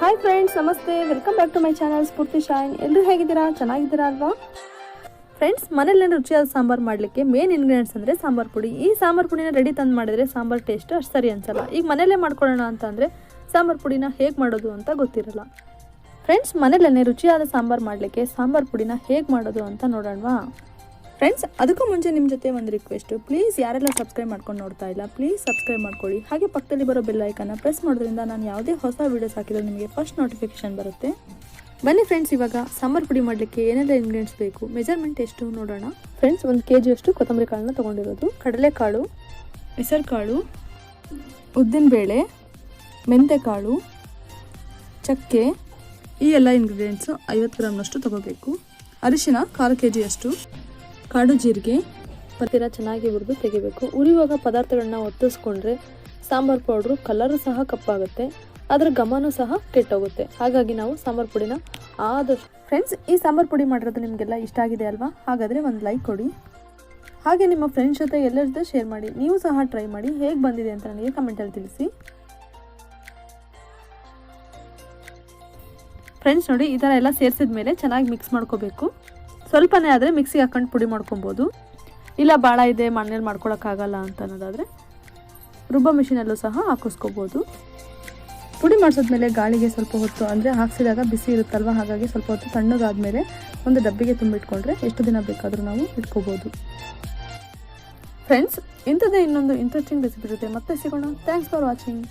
Hi friends ನಮಸ್ತೆ. Welcome back to my channel Spoorthi shine ಎಲ್ಲರೂ ಹೇಗಿದ್ದೀರಾ? ಚೆನ್ನಾಗಿದ್ದೀರಾ ಅಲ್ವಾ? ಫ್ರೆಂಡ್ಸ್ ಮನೇಲಿ ರುಚಿಯಾದ ಸಾಂಬಾರು ಮಾಡಲಿಕ್ಕೆ ಮೇನ್ ಇಂಗ್ರೀಡಿಯೆಂಟ್ಸ್ ಅಂದರೆ ಸಾಂಬಾರು ಪುಡಿ. ಈ ಸಾಂಬಾರು ಪುಡಿನ ರೆಡಿ ತಂದು ಮಾಡಿದರೆ ಸಾಂಬಾರು ಟೇಸ್ಟ್ ಅಷ್ಟು ಸರಿ ಅನ್ಸಲ್ಲ. ಈಗ ಮನೇಲೇ ಮಾಡ್ಕೊಳ್ಳೋಣ ಅಂತ ಅಂದರೆ ಸಾಂಬಾರು ಪುಡಿನ ಹೇಗೆ ಮಾಡೋದು ಅಂತ ಗೊತ್ತಿರಲ್ಲ. ಫ್ರೆಂಡ್ಸ್ ಮನೇಲೇ ರುಚಿಯಾದ ಸಾಂಬಾರು ಮಾಡಲಿಕ್ಕೆ ಸಾಂಬಾರು ಪುಡಿನ ಹೇಗೆ ಮಾಡೋದು ಅಂತ ನೋಡೋಣವಾ. ಫ್ರೆಂಡ್ಸ್ ಅದಕ್ಕೂ ಮುಂಚೆ ನಿಮ್ಮ ಜೊತೆ ಒಂದು ರಿಕ್ವೆಸ್ಟು ಪ್ಲೀಸ್ ಯಾರೆಲ್ಲ ಸಬ್ಸ್ಕ್ರೈಬ್ ಮಾಡ್ಕೊಂಡು ನೋಡ್ತಾ ಇಲ್ಲ ಪ್ಲೀಸ್ ಸಬ್ಸ್ಕ್ರೈಬ್ ಮಾಡ್ಕೊಳ್ಳಿ. ಹಾಗೆ ಪಕ್ಕದಲ್ಲಿ ಬರೋ ಬೆಲ್ ಐಕನ್ನ ಪ್ರೆಸ್ ಮಾಡೋದ್ರಿಂದ ನಾನು ಯಾವುದೇ ಹೊಸ ವೀಡಿಯೋಸ್ ಹಾಕಿದ್ರೆ ನಿಮಗೆ ಫಸ್ಟ್ ನೋಟಿಫಿಕೇಶನ್ ಬರುತ್ತೆ. ಬನ್ನಿ ಫ್ರೆಂಡ್ಸ್ ಇವಾಗ ಸಾಂಬಾರು ಪುಡಿ ಮಾಡಲಿಕ್ಕೆ ಏನೆಲ್ಲ ಇಂಗ್ರೀಡಿಯೆಂಟ್ಸ್ ಬೇಕು? ಮೆಜರ್ಮೆಂಟ್ ಎಷ್ಟು ನೋಡೋಣ. ಫ್ರೆಂಡ್ಸ್ ಒಂದು ಕೆ ಜಿಯಷ್ಟು ಕೊತ್ತಂಬರಿ ಕಾಳನ್ನ ತೊಗೊಂಡಿರೋದು. ಕಡಲೆಕಾಳು, ಹೆಸರುಕಾಳು, ಉದ್ದಿನಬೇಳೆ, ಮೆಂತೆಕಾಳು, ಚಕ್ಕೆ, ಈ ಎಲ್ಲ ಇಂಗ್ರೀಡಿಯೆಂಟ್ಸು ಐವತ್ತು ಗ್ರಾಮ್ನಷ್ಟು ತಗೋಬೇಕು. ಅರಿಶಿನ, ಕಾಲು ಕೆ ಜಿಯಷ್ಟು ಕಾಡು ಜೀರಿಗೆ. ಪತ್ತಿರ ಚೆನ್ನಾಗಿ ಹುರಿದು ತೆಗಿಬೇಕು. ಉರಿಯುವಾಗ ಪದಾರ್ಥಗಳನ್ನ ಒತ್ತಿಸ್ಕೊಂಡ್ರೆ ಸಾಂಬಾರು ಪೌಡ್ರು ಕಲರು ಸಹ ಕಪ್ಪಾಗುತ್ತೆ. ಅದರ ಘಮನೂ ಸಹ ಕೆಟ್ಟೋಗುತ್ತೆ. ಹಾಗಾಗಿ ನಾವು ಸಾಂಬಾರು ಪುಡಿನ ಆದಷ್ಟು ಫ್ರೆಂಡ್ಸ್ ಈ ಸಾಂಬಾರು ಪುಡಿ ಮಾಡಿರೋದು ನಿಮಗೆಲ್ಲ ಇಷ್ಟ ಆಗಿದೆ ಅಲ್ವಾ? ಹಾಗಾದರೆ ಒಂದು ಲೈಕ್ ಕೊಡಿ. ಹಾಗೆ ನಿಮ್ಮ ಫ್ರೆಂಡ್ಸ್ ಜೊತೆ ಎಲ್ಲರ ಜೊತೆ ಶೇರ್ ಮಾಡಿ. ನೀವು ಸಹ ಟ್ರೈ ಮಾಡಿ. ಹೇಗೆ ಬಂದಿದೆ ಅಂತ ನನಗೆ ಕಮೆಂಟಲ್ಲಿ ತಿಳಿಸಿ. ಫ್ರೆಂಡ್ಸ್ ನೋಡಿ ಈ ಥರ ಎಲ್ಲ ಸೇರಿಸಿದ ಮೇಲೆ ಚೆನ್ನಾಗಿ ಮಿಕ್ಸ್ ಮಾಡ್ಕೋಬೇಕು. ಸ್ವಲ್ಪನೇ ಆದರೆ ಮಿಕ್ಸಿಗೆ ಹಾಕೊಂಡು ಪುಡಿ ಮಾಡ್ಕೊಬೋದು. ಇಲ್ಲ ಭಾಳ ಇದೆ, ಮಣ್ಣಲ್ಲಿ ಮಾಡ್ಕೊಳಕ್ಕಾಗಲ್ಲ ಅಂತ ಅನ್ನೋದಾದರೆ ರುಬ್ಬೋ ಮಿಷಿನಲ್ಲೂ ಸಹ ಹಾಕಿಸ್ಕೋಬೋದು. ಪುಡಿ ಮಾಡಿಸಿದ್ಮೇಲೆ ಗಾಳಿಗೆ ಸ್ವಲ್ಪ ಹೊತ್ತು ಅಂದರೆ ಹಾಕ್ಸಿದಾಗ ಬಿಸಿ ಇರುತ್ತಲ್ವ? ಹಾಗಾಗಿ ಸ್ವಲ್ಪ ಹೊತ್ತು ತಣ್ಣಗಾದ್ಮೇಲೆ ಒಂದು ಡಬ್ಬಿಗೆ ತುಂಬಿಟ್ಕೊಂಡ್ರೆ ಎಷ್ಟು ದಿನ ಬೇಕಾದರೂ ನಾವು ಇಟ್ಕೋಬೋದು. ಫ್ರೆಂಡ್ಸ್ ಇಂಥದ್ದೇ ಇನ್ನೊಂದು ಇಂಟ್ರೆಸ್ಟಿಂಗ್ ರೆಸಿಪಿ ಇರುತ್ತೆ ಮತ್ತೆ ಸಿಗೋಣ. Thanks for watching